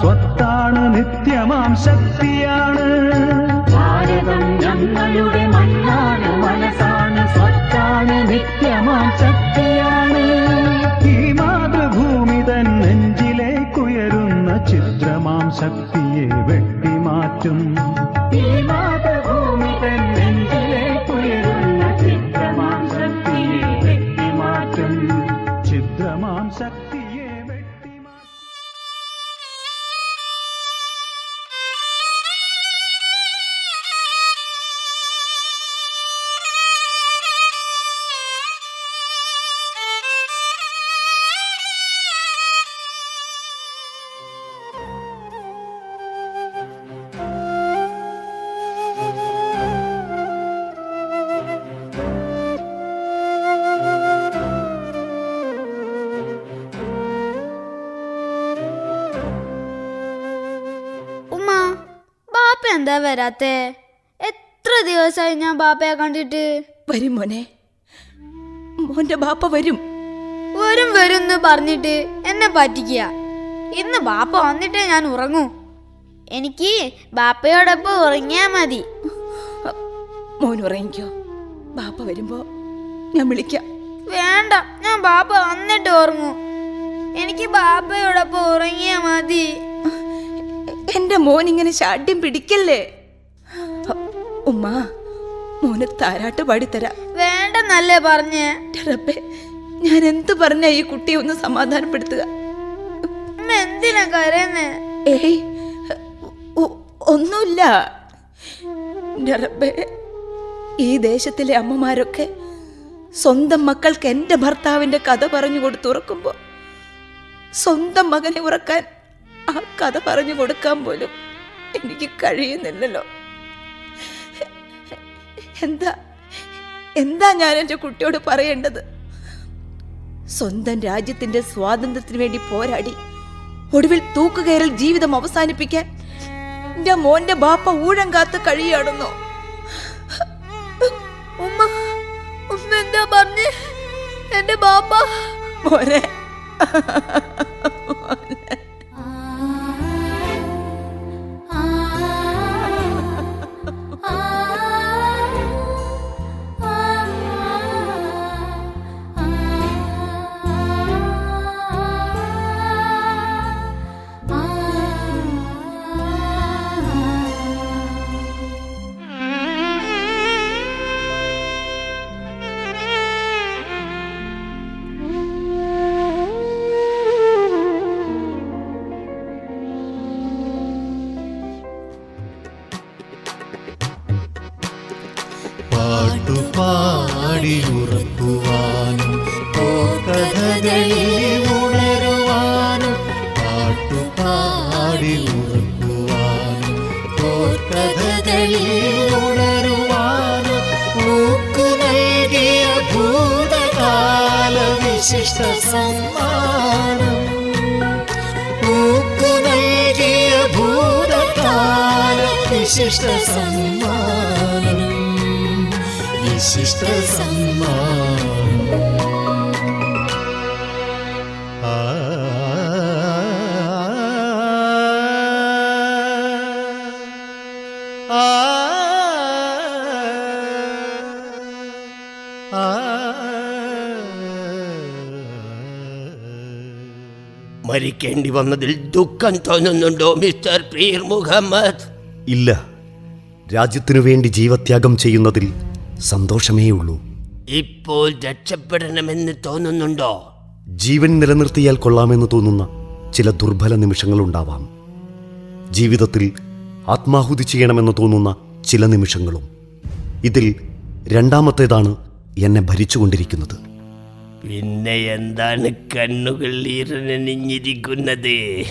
സ്വത്താണ് നിത്യമാം ശക്തിയാണ്. ഭാരതം ഞങ്ങളുടെ മണ്ണാണ് മനസ്സാണ് സ്വത്താണ് നിത്യമാം ശക്തിയാണ്. ഈ മാതൃഭൂമി തൻ നെഞ്ചിലേക്കുയരുന്ന ചിത്രമാം ശക്തിയെ വെട്ടിമാറ്റും. എന്താ വരാത്തെ? എത്ര ദിവസമായി ഞാൻ ബാപ്പയെ കണ്ടിട്ട്? വരും മോനെ. മോന്റെ ബാപ്പ വരും. വരും വരും എന്ന് പറഞ്ഞിട്ട് എന്നെ പറ്റിക്കുക ഇന്ന് ബാപ്പ വന്നിട്ടേ ഞാൻ ഉറങ്ങൂ. എനിക്ക് ബാപ്പയോടൊപ്പം ഉറങ്ങിയാ മതി. മോൻ ഉറങ്ങിക്കോ. ബാപ്പ വരുമ്പോ ഞാൻ വിളിക്കാം. വേണ്ട ഞാൻ ബാപ്പ വന്നിട്ട് ഉറങ്ങൂ. എനിക്ക് ബാപ്പയോടൊപ്പം ഉറങ്ങിയാ മതി. എന്റെ മോൻ ഇങ്ങനെ ശാഠ്യം പിടിക്കല്ലേ? ഉമ്മ മോന് താരാട്ട് പാടിത്തരാം. വേണ്ടെന്നല്ലേ പറഞ്ഞേ? റബ്ബേ ഞാൻ എന്ത് പറഞ്ഞ ഈ കുട്ടിയെ ഒന്ന് സമാധാനപ്പെടുത്തുക? എന്തിനാ കരയുന്നേ? ഏയ് ഒന്നുമില്ല. റബ്ബേ ഈ ദേശത്തിലെ അമ്മമാരൊക്കെ സ്വന്തം മക്കൾക്ക് എന്റെ ഭർത്താവിന്റെ കഥ പറഞ്ഞു കൊടുത്ത് ഉറക്കുമ്പോൾ സ്വന്തം മകനെ ഉറക്കാൻ ആ കഥ പറഞ്ഞു കൊടുക്കാൻ പോലും എനിക്ക് കഴിയുന്നില്ലല്ലോ. എന്താ എന്താ ഞാൻ എന്റെ കുട്ടിയോട് പറയേണ്ടത്? സ്വന്തം രാജ്യത്തിന്റെ സ്വാതന്ത്ര്യത്തിന് വേണ്ടി പോരാടി ഒടുവിൽ തൂക്കുകയറിൽ ജീവിതം അവസാനിപ്പിക്കാൻ എന്റെ മോന്റെ ബാപ്പ ഊഴം കാത്ത് കഴിയാടുന്നു ഉമ്മ ബാപ്പ മോനെ. പാട്ടുപാടിയുറക്കുവാനും വിശിഷ്ട സമ്മാനം. വിശിഷ്ട സമ്മാനം. മരിക്കേണ്ടി വന്നതിൽ ദുഃഖം തോന്നുന്നുണ്ടോ മിസ്റ്റർ പീർ മുഹമ്മദ് ഇല്ല. രാജ്യത്തിനു വേണ്ടി ജീവത്യാഗം ചെയ്യുന്നതിൽ സന്തോഷമേ ഉള്ളൂ. ഇപ്പോൾ രക്ഷപ്പെടണമെന്ന് തോന്നുന്നുണ്ടോ? ജീവൻ നിലനിർത്തിയാൽ കൊള്ളാമെന്ന് തോന്നുന്ന ചില ദുർബല നിമിഷങ്ങളുണ്ടാവാം. ജീവിതത്തിൽ ആത്മാഹുതി ചെയ്യണമെന്ന് തോന്നുന്ന ചില നിമിഷങ്ങളും. ഇതിൽ രണ്ടാമത്തേതാണ് എന്നെ ഭരിച്ചുകൊണ്ടിരിക്കുന്നത്. പിന്നെ എന്താണ് കണ്ണുകൾ ഈറനണിഞ്ഞിരിക്കുന്നത്?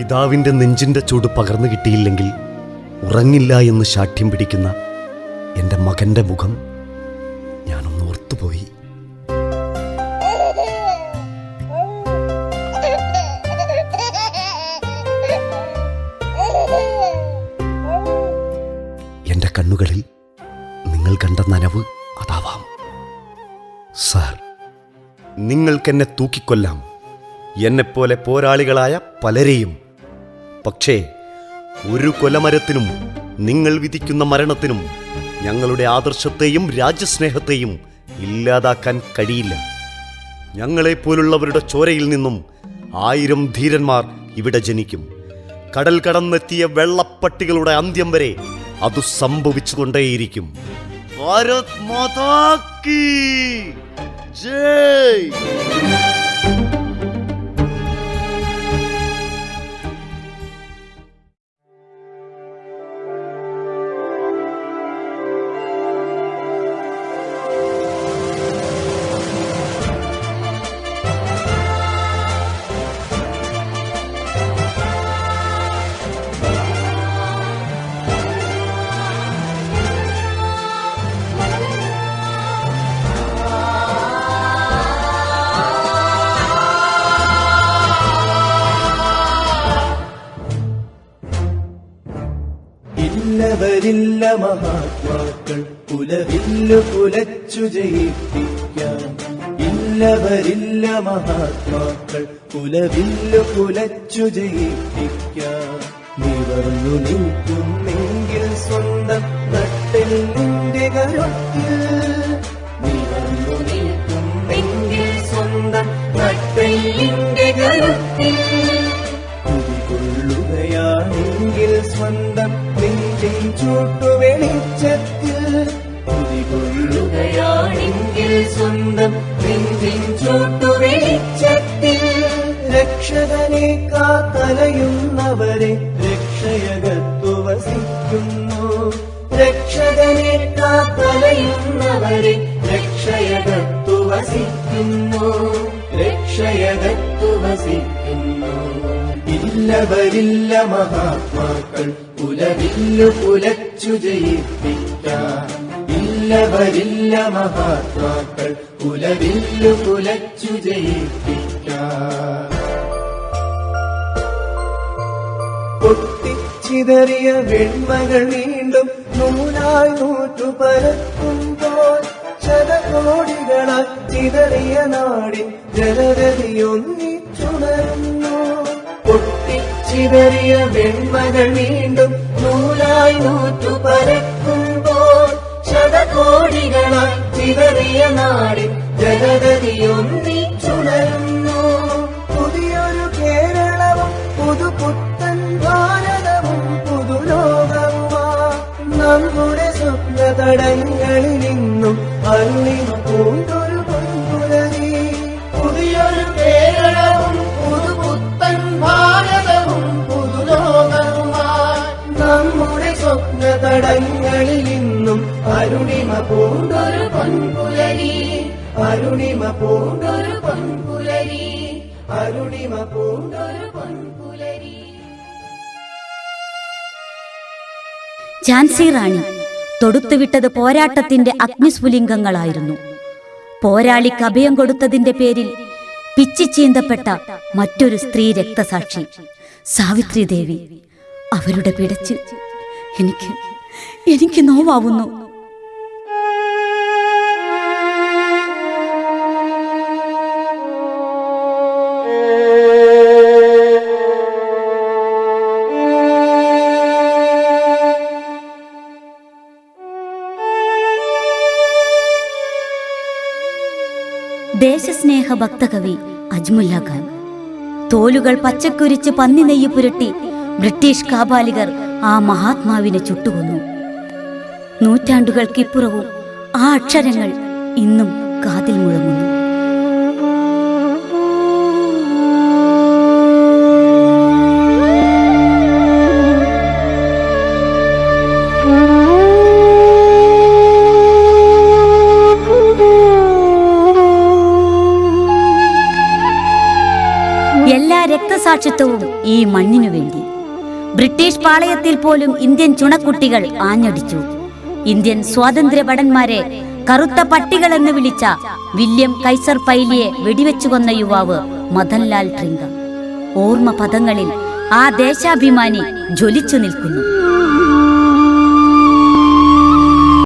പിതാവിന്റെ നെഞ്ചിന്റെ ചൂട് പകർന്നു കിട്ടിയില്ലെങ്കിൽ ഉറങ്ങില്ല എന്ന് ശാഠ്യം പിടിക്കുന്ന എന്റെ മകന്റെ മുഖം ഞാനൊന്ന് ഓർത്തുപോയി. എന്റെ കണ്ണുകളിൽ നിങ്ങൾ കണ്ട നനവ് അതാവാം. സാർ നിങ്ങൾക്കെന്നെ തൂക്കിക്കൊല്ലാം. എന്നെപ്പോലെ പോരാളികളായ പലരെയും പക്ഷേ ഒരു കൊലമരത്തിനും നിങ്ങൾ വിധിക്കുന്ന മരണത്തിനും ഞങ്ങളുടെ ആദർശത്തെയും രാജ്യസ്നേഹത്തെയും ഇല്ലാതാക്കാൻ കഴിയില്ല. ഞങ്ങളെപ്പോലുള്ളവരുടെ ചോരയിൽ നിന്നും ആയിരം ധീരന്മാർ ഇവിടെ ജനിക്കും. കടൽ കടന്നെത്തിയ വെള്ളപ്പട്ടികളുടെ അന്ത്യം വരെ അത് സംഭവിച്ചുകൊണ്ടേയിരിക്കും. ഭാരത് മാതാക്കി ജയ്! ഇല്ലവരില്ല മഹാത്മാക്കൾ. കുലവില്ലു കുലച്ചു ജയിപ്പിക്കാം ഇല്ലവരില്ല മഹാത്മാക്കൾ. കുലവില്ലു കുലച്ചു ജയിപ്പിക്കാം നിവർന്നു നിൽക്കുന്നെങ്കിൽ സ്വന്തം നട്ടിൽ നിന്റെ കരുത്തിൽ ചൂട്ടുവെളിച്ചത്തിൽ കുതികൊള്ളുകയാണെങ്കിൽ സ്വന്തം നെഞ്ചിൻ ചൂട്ടുവെളിച്ചത്തിൽ രക്ഷകനെ കാത്തലയുന്നവരെ രക്ഷയകത്തു വസിക്കുന്നു. രക്ഷകനെ കാത്തലയുന്നവരെ രക്ഷയകത്തു വസിക്കുന്നു. ഇല്ലവരില്ല മഹാത്മാക്കൾ പുലവില്ലു പുലച്ചു ജയിപ്പിക്കാൻ ഇല്ലവരില്ല മഹാത്മാക്കൾ പുലവില്ലു പുലച്ചു ജയിപ്പിക്കാൻ പൊട്ടിച്ചിതറിയ വെണ്മകൾ വീണ്ടും നൂലായി നൂറ്റു പരത്തുമ്പോൾ ശതകോടികളാൽ ചിതറിയ നാടി ജലരതിയൊന്നിച്ചുണരുന്നു പൊട്ടിച്ചിതറിയ വെൺമകൾ വീണ്ടും നൂലായി നൂറ്റു പരക്കുമ്പോൾ ശതകോടികളാൽ ചിതറിയ നാടിൻ ജഗതതിയൊന്നി പുതിയൊരു സ്വപ്ന തടങ്ങളിൽ നിന്നും അരുണിമ പൂണ്ടൊരു പൊൻപുലരി. അരുണിമ പൂണ്ടൊരു പൊൻപുലരി. അരുണിമ പൂണ്ടൊരു പൊൻപുലരി. ഝാൻസി റാണി തൊടുത്തുവിട്ടത് പോരാട്ടത്തിന്റെ അഗ്നിസ്ഫുലിംഗങ്ങളായിരുന്നു. പോരാളിക്ക് അഭയം കൊടുത്തതിന്റെ പേരിൽ പിച്ചിച്ചീന്തപ്പെട്ട മറ്റൊരു സ്ത്രീ രക്തസാക്ഷി സാവിത്രി ദേവി അവരുടെ പിടച്ച് എനിക്ക് എനിക്ക് നോവാവുന്നു. ദേശസ്നേഹ ഭക്തകവി അജ്മുല്ല ഖാൻ. തോലുകൾ പച്ചക്കുരിച്ച് പന്നി നെയ്യ് പുരട്ടി ബ്രിട്ടീഷ് കാപാലികർ ആ മഹാത്മാവിനെ ചുട്ടുകൊന്നു. നൂറ്റാണ്ടുകൾക്കിപ്പുറവും ആ അക്ഷരങ്ങൾ ഇന്നും കാതിൽ മുഴങ്ങുന്നു. എല്ലാ രക്തസാക്ഷിത്വവും ഈ മണ്ണിനു വേണ്ടി. ബ്രിട്ടീഷ് പാളയത്തിൽ പോലും ഇന്ത്യൻ ചുണക്കുട്ടികൾ ആഞ്ഞടിച്ചു. ഇന്ത്യൻ സ്വാതന്ത്ര്യ ഭടന്മാരെ കറുത്ത പട്ടികൾ എന്ന് വിളിച്ച വില്യം കൈസർ പൈലിയെ വെടിവെച്ചു കൊന്ന യുവാവ് മദൻലാൽ ട്രിങ്ക. ഓർമ്മ പദങ്ങളിൽ ആ ദേശാഭിമാനി ജ്വലിച്ചു നിൽക്കുന്നു.